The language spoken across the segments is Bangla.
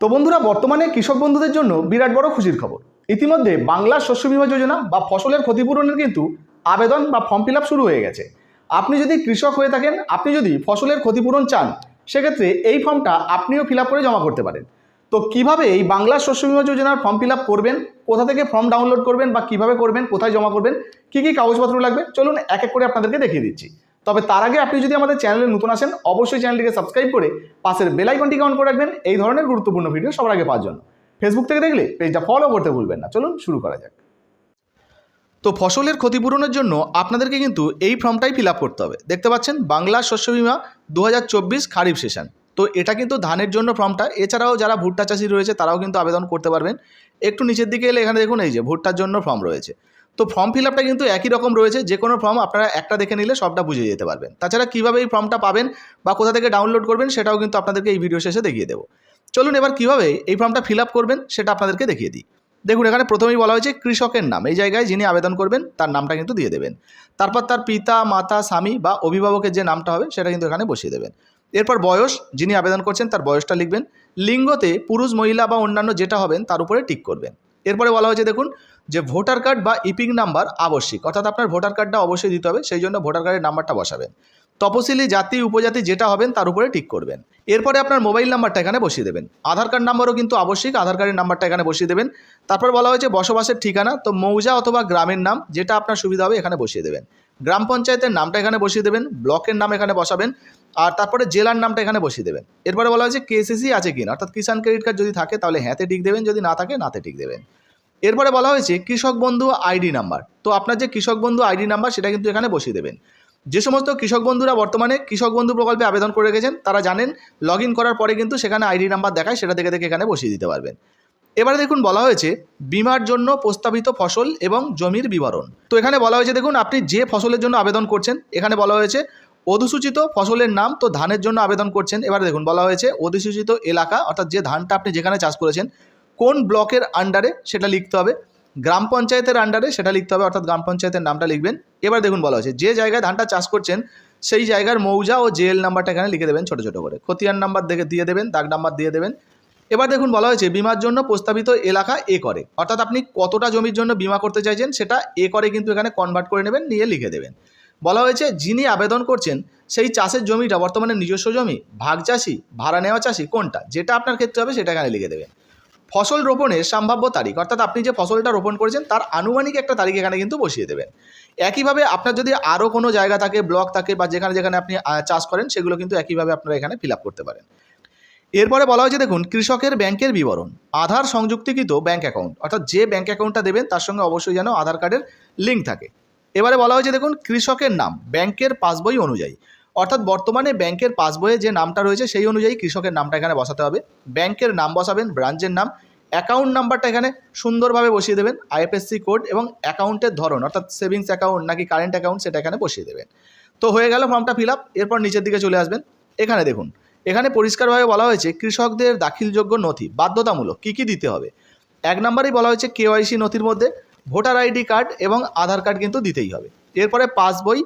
তো বন্ধুরা, বর্তমানে কৃষক বন্ধুদের জন্য বিরাট বড় খুশির খবর। ইতিমধ্যে বাংলা শস্য বীমা যোজনা বা ফসলের ক্ষতিপূরণের কিন্তু আবেদন বা ফর্ম ফিল শুরু হয়ে গেছে। আপনি যদি কৃষক হয়ে থাকেন, আপনি যদি ফসলের ক্ষতিপূরণ চান, সেক্ষেত্রে এই ফর্মটা আপনিও ফিল করে জমা করতে পারেন। তো কীভাবে এই বাংলা শস্য বীমা যোজনার ফর্ম ফিল করবেন, কোথা থেকে ফর্ম ডাউনলোড করবেন বা কীভাবে করবেন, কোথায় জমা করবেন, কী কী কাগজপত্র লাগবে, চলুন এক এক করে আপনাদেরকে দেখিয়ে দিচ্ছি। তবে তার আগে আপনি যদি আমাদের চ্যানেলে নতুন আসেন, অবশ্যই চ্যানেলটিকে সাবস্ক্রাইব করে পাশের বেল আইকনটিকে অন করে রাখবেন। এই ধরনের গুরুত্বপূর্ণ ভিডিও সবার আগে পাওয়ার জন্য। ফেসবুক থেকে দেখলে পেজটা ফলো করতে ভুলবেন না। চলুন শুরু করা যাক। তো ফসলের ক্ষতিপূরণের জন্য আপনাদেরকে কিন্তু এই ফর্মটাই ফিল করতে হবে। দেখতে পাচ্ছেন, বাংলা শস্য বীমা দু খারিফ সেশন তো এটা কিন্তু ধানের জন্য ফর্মটা। এছাড়াও যারা ভুট্টা চাষি রয়েছে, তারাও কিন্তু আবেদন করতে পারবেন। একটু নিচের দিকে এলে এখানে দেখুন, এই যে ভুট্টার জন্য ফর্ম রয়েছে। তো ফর্ম ফিল আপটা কিন্তু একই রকম রয়েছে, যে কোনো ফর্ম আপনারা একটা দেখে নিলে সবটা বুঝে যেতে পারবেন। তাছাড়া কীভাবে এই ফর্মটা পাবেন বা কোথা থেকে ডাউনলোড করবেন সেটাও কিন্তু আপনাদেরকে এই ভিডিও শেষে দেখিয়ে দেবো। চলুন এবার কীভাবে এই ফর্মটা ফিল আপ করবেন সেটা আপনাদেরকে দেখিয়ে দিই। দেখুন, এখানে প্রথমেই বলা হয়েছে কৃষকের নাম। এই জায়গায় যিনি আবেদন করবেন, তার নামটা কিন্তু দিয়ে দেবেন। তারপর তার পিতা, মাতা, স্বামী বা অভিভাবকের যে নামটা হবে, সেটা কিন্তু এখানে বসিয়ে দেবেন। এরপর বয়স, যিনি আবেদন করছেন, তার বয়সটা লিখবেন। লিঙ্গতে পুরুষ, মহিলা বা অন্যান্য যেটা হবেন, তার উপরে টিক করবেন। এরপরে বলা হয়েছে, দেখুন যে ভোটার কার্ড বা ইপিং নাম্বার আবশ্যিক। অর্থাৎ আপনার ভোটার কার্ডটা অবশ্যই দিতে হবে, সেই জন্য ভোটার কার্ডের নাম্বারটা বসাবেন। তপশিলি জাতি, উপজাতি যেটা হবেন তার উপরে টিক করবেন। এরপরে আপনার মোবাইল নাম্বারটা এখানে বসিয়ে দেবেন। আধার কার্ড নাম্বারও কিন্তু আবশ্যিক, আধার কার্ডের নাম্বারটা এখানে বসিয়ে দেবেন। তারপর বলা হয়েছে বসবাসের ঠিকানা, তো মৌজা অথবা গ্রামের নাম যেটা আপনার সুবিধা হবে এখানে বসিয়ে দেবেন। গ্রাম পঞ্চায়েতের নামটা এখানে বসিয়ে দেবেন, ব্লকের নাম এখানে বসাবেন, আর তারপরে জেলার নামটা এখানে বসিয়ে দেবেন। এরপরে বলা হয়েছে কেসিসি আছে কিনা, অর্থাৎ কিষাণ ক্রেডিট কার্ড যদি থাকে তাহলে হ্যাঁতে টিক দেবেন, যদি না থাকে নাতে টিক দেবেন। এরপরে বলা হয়েছে কৃষক বন্ধু আইডি নাম্বার। তো আপনার যে কৃষক বন্ধু আইডি নাম্বার সেটা কিন্তু এখানে বসিয়ে দেবেন। যে সমস্ত কৃষক বন্ধুরা বর্তমানে কৃষক বন্ধু প্রকল্পে আবেদন করে রেখেছেন তারা জানেন লগ করার পরে কিন্তু সেখানে আইডি নাম্বার দেখায়, সেটা দেখে দেখে এখানে বসিয়ে দিতে পারবেন। এবারে দেখুন বলা হয়েছে বিমার জন্য প্রস্তাবিত ফসল এবং জমির বিবরণ। তো এখানে বলা হয়েছে দেখুন, আপনি যে ফসলের জন্য আবেদন করছেন, এখানে বলা হয়েছে অধিসূচিত ফসলের নাম তো ধানের জন্য আবেদন করছেন। এবারে দেখুন বলা হয়েছে অধিসূচিত এলাকা, অর্থাৎ যে ধানটা আপনি যেখানে চাষ করেছেন কোন ব্লকের আন্ডারে সেটা লিখতে হবে? গ্রাম পঞ্চায়েতের আন্ডারে সেটা লিখতে হবে, অর্থাৎ গ্রাম পঞ্চায়েতের নামটা লিখবেন। এবার দেখুন বলা হয়েছে, যে জায়গায় ধানটা চাষ করছেন, সেই জায়গার মৌজা ও জেএল নাম্বারটা এখানে লিখে দেবেন ছোটো ছোটো করে। খতিয়ান নাম্বার দেখে দিয়ে দেবেন, দাগ নাম্বার দিয়ে দেবেন। এবার দেখুন বলা হয়েছে, বিমার জন্য প্রস্তাবিত এলাকা এ করে। অর্থাৎ আপনি কতটা জমির জন্য বিমা করতে চাইছেন, সেটা এ করে কিন্তু এখানে কনভার্ট করে নেবেন, নিয়ে লিখে দেবেন। বলা হয়েছে, যিনি আবেদন করছেন, সেই চাষের জমিটা, বর্তমানে নিজস্ব জমি, ভাগ চাষি, ভাড়া নেওয়া চাষি কোনটা? যেটা আপনার ক্ষেত্রে হবে, সেটা এখানে লিখে দেবেন। ফসল রোপণের সম্ভাব্য তারিখ, অর্থাৎ আপনি যে ফসলটা রোপণ করেছেন তার আনুমানিক একটা তারিখ এখানে কিন্তু বসিয়ে দেবেন। একইভাবে আপনার যদি আরও কোনো জায়গা থাকে, ব্লক থাকে বা যেখানে যেখানে আপনি চাষ করেন, সেগুলো কিন্তু একইভাবে আপনারা এখানে ফিল করতে পারেন। এরপরে বলা হয়েছে, দেখুন, কৃষকের ব্যাংকের বিবরণ, আধার সংযুক্তিকৃত ব্যাংক অ্যাকাউন্ট, অর্থাৎ যে ব্যাংক অ্যাকাউন্টটা দেবেন তার সঙ্গে অবশ্যই যেন আধার কার্ডের লিঙ্ক থাকে। এবারে বলা হয়েছে, দেখুন, কৃষকের নাম, ব্যাংকের পাসবই অনুযায়ী। অর্থাৎ বর্তমানে ব্যাংকের পাসবইয়ে যে নামটা রয়েছে সেই অনুযায়ী কৃষকের নামটা এখানে বসাতে হবে। ব্যাংকের নাম বসাবেন, ব্রাঞ্চের নাম, অ্যাকাউন্ট নাম্বারটা এখানে সুন্দরভাবে বসিয়ে দেবেন, আইএফএসসি কোড এবং অ্যাকাউন্টের ধরন, অর্থাৎ সেভিংস অ্যাকাউন্ট নাকি কারেন্ট অ্যাকাউন্ট সেটা এখানে বসিয়ে দেবেন। তো হয়ে গেল ফর্মটা ফিল আপ, এরপর নিচের দিকে চলে আসবেন। এখানে দেখুন, এখানে পরিষ্কারভাবে বলা হয়েছে কৃষকদের দাখিলযোগ্য নথি, বাধ্যতামূলক, কী কী দিতে হবে? এক নম্বরেই বলা হয়েছে কেওয়াইসি নথির মধ্যে ভোটার আইডি কার্ড এবং আধার কার্ড কিন্তু দিতেই হবে। এরপরে পাসবই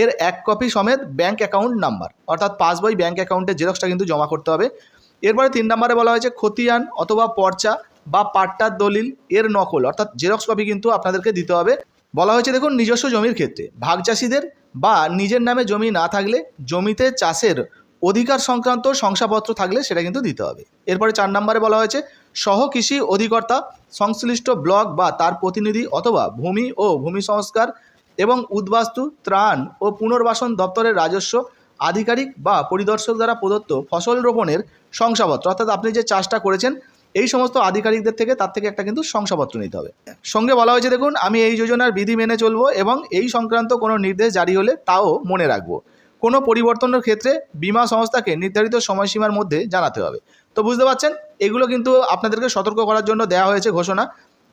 এর এক কপি সমেত ব্যাঙ্ক অ্যাকাউন্ট নাম্বার অর্থাৎ পাসবই ব্যাঙ্ক অ্যাকাউন্টের জেরক্সটা কিন্তু জমা করতে হবে। এরপরে তিন নম্বরে বলা হয়েছে খতিয়ান অথবা পর্চা বা পাট্টার দলিল এর নকল, অর্থাৎ জেরক্স কপি কিন্তু আপনাদেরকে দিতে হবে। বলা হয়েছে দেখুন, নিজস্ব জমির ক্ষেত্রে ভাগ চাষিদের বা নিজের নামে জমি না থাকলে জমিতে চাষের অধিকার সংক্রান্ত শংসাপত্র থাকলে সেটা কিন্তু দিতে হবে। এরপরে চার নম্বরে বলা হয়েছে সহ কৃষি অধিকর্তা, সংশ্লিষ্ট ব্লক বা তার প্রতিনিধি অথবা ভূমি ও ভূমি সংস্কার এবং উদ্বাস্তু, ত্রাণ ও পুনর্বাসন দপ্তরের রাজস্ব আধিকারিক বা পরিদর্শক দ্বারা প্রদত্ত ফসল রোপণের শংসাপত্র, অর্থাৎ আপনি যে চাষটা করেছেন, এই সমস্ত আধিকারিকদের থেকে তার থেকে একটা কিন্তু শংসাপত্র নিতে হবে। সঙ্গে বলা হয়েছে, দেখুন, আমি এই যোজনার বিধি মেনে চলবো এবং এই সংক্রান্ত কোনো নির্দেশ জারি হলে তাও মনে রাখব। কোনো পরিবর্তনের ক্ষেত্রে বিমা সংস্থাকে নির্ধারিত সময়সীমার মধ্যে জানাতে হবে। তো বুঝতে পারছেন, এগুলো কিন্তু আপনাদেরকে সতর্ক করার জন্য দেওয়া হয়েছে ঘোষণা।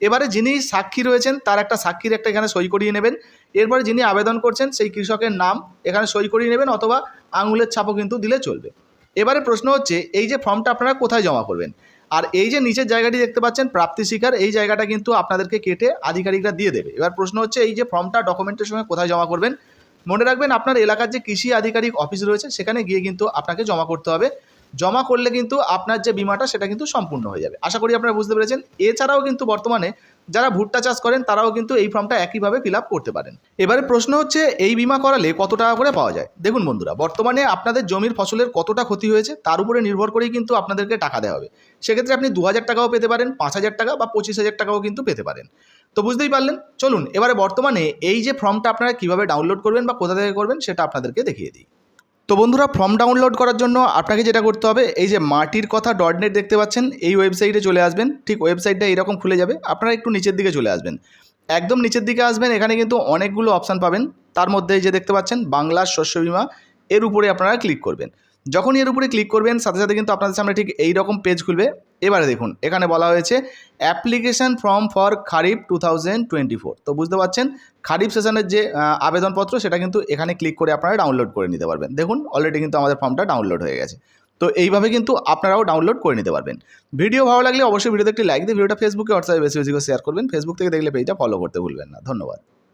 এবারে যিনি সাক্ষী রয়েছেন, তার একটা সাক্ষীর একটা এখানে সই করিয়ে নেবেন। এরপরে যিনি আবেদন করছেন, সেই কৃষকের নাম এখানে সই করিয়ে নেবেন অথবা আঙুলের ছাপও কিন্তু দিলে চলবে। এবারে প্রশ্ন হচ্ছে, এই যে ফর্মটা আপনারা কোথায় জমা করবেন? আর এই যে নিচের জায়গাটি দেখতে পাচ্ছেন, প্রাপ্তি শিকার, এই জায়গাটা কিন্তু আপনাদেরকে কেটে আধিকারিকরা দিয়ে দেবে। এবার প্রশ্ন হচ্ছে, এই যে ফর্মটা ডকুমেন্টের সঙ্গে কোথায় জমা করবেন? মনে রাখবেন, আপনার এলাকার যে কৃষি আধিকারিক অফিস রয়েছে, সেখানে গিয়ে কিন্তু আপনাকে জমা করতে হবে। জমা করলে কিন্তু আপনার যে বিমাটা সেটা কিন্তু সম্পূর্ণ হয়ে যাবে। আশা করি আপনারা বুঝতে পেরেছেন। এছাড়াও কিন্তু বর্তমানে যারা ভুট্টা চাষ করেন, তারাও কিন্তু এই ফর্মটা একইভাবে ফিল করতে পারেন। এবারে প্রশ্ন হচ্ছে, এই বিমা করালে কত টাকা করে পাওয়া যায়? দেখুন বন্ধুরা, বর্তমানে আপনাদের জমির ফসলের কতটা ক্ষতি হয়েছে, তার উপরে নির্ভর করেই কিন্তু আপনাদেরকে টাকা দেওয়া হবে। সেক্ষেত্রে আপনি দু হাজার টাকাও পেতে পারেন পাঁচ হাজার টাকা বা পঁচিশ হাজার টাকাও কিন্তু পেতে পারেন। তো বুঝতেই পারলেন? চলুন, এবারে বর্তমানে এই যে ফর্মটা আপনারা কীভাবে ডাউনলোড করবেন বা কোথা থেকে করবেন সেটা আপনাদেরকে দেখিয়ে দিই। তো বন্ধুরা, ফর্ম ডাউনলোড করার জন্য আপনাকে যেটা করতে হবে, এই যে মাটির কথা ডট নেট দেখতে পাচ্ছেন, এই ওয়েবসাইটে চলে আসবেন। ঠিক ওয়েবসাইটটা এইরকম খুলে যাবে, আপনারা একটু নিচের দিকে চলে আসবেন। একদম নিচের দিকে আসবেন, এখানে কিন্তু অনেকগুলো অপশান পাবেন। তার মধ্যে যে দেখতে পাচ্ছেন, বাংলার শস্য বিমা, এর উপরে আপনারা ক্লিক করবেন। যখনই এর উপরে ক্লিক করবেন, সাথে সাথে কিন্তু আপনাদের সামনে ঠিক এই রকম পেজ খুলবে। এবারে দেখুন, এখানে বলা হয়েছে application form for kharif two তো বুঝতে পারছেন খারিফ সেশনের যে আবেদনপত্র, সেটা কিন্তু এখানে ক্লিক করে আপনারা ডাউনলোড করে নিতে পারবেন। দেখুন অলরেডি কিন্তু আমাদের ফর্মটা ডাউনলোড হয়ে গেছে। তো এইভাবে কিন্তু আপনারাও ডাউনলোড করে নিতে পারবেন। ভিডিও ভালো লাগলে অবশ্যই ভিডিওতে একটি লাইক দিয়ে, ভিডিওটা ফেসবুকে হোয়াটসঅ্যাপে বেশি বেশি করে শেয়ার করবেন। ফেসবুক থেকে দেখলে পেজটা ফলো করতে ভুলবেন না। ধন্যবাদ।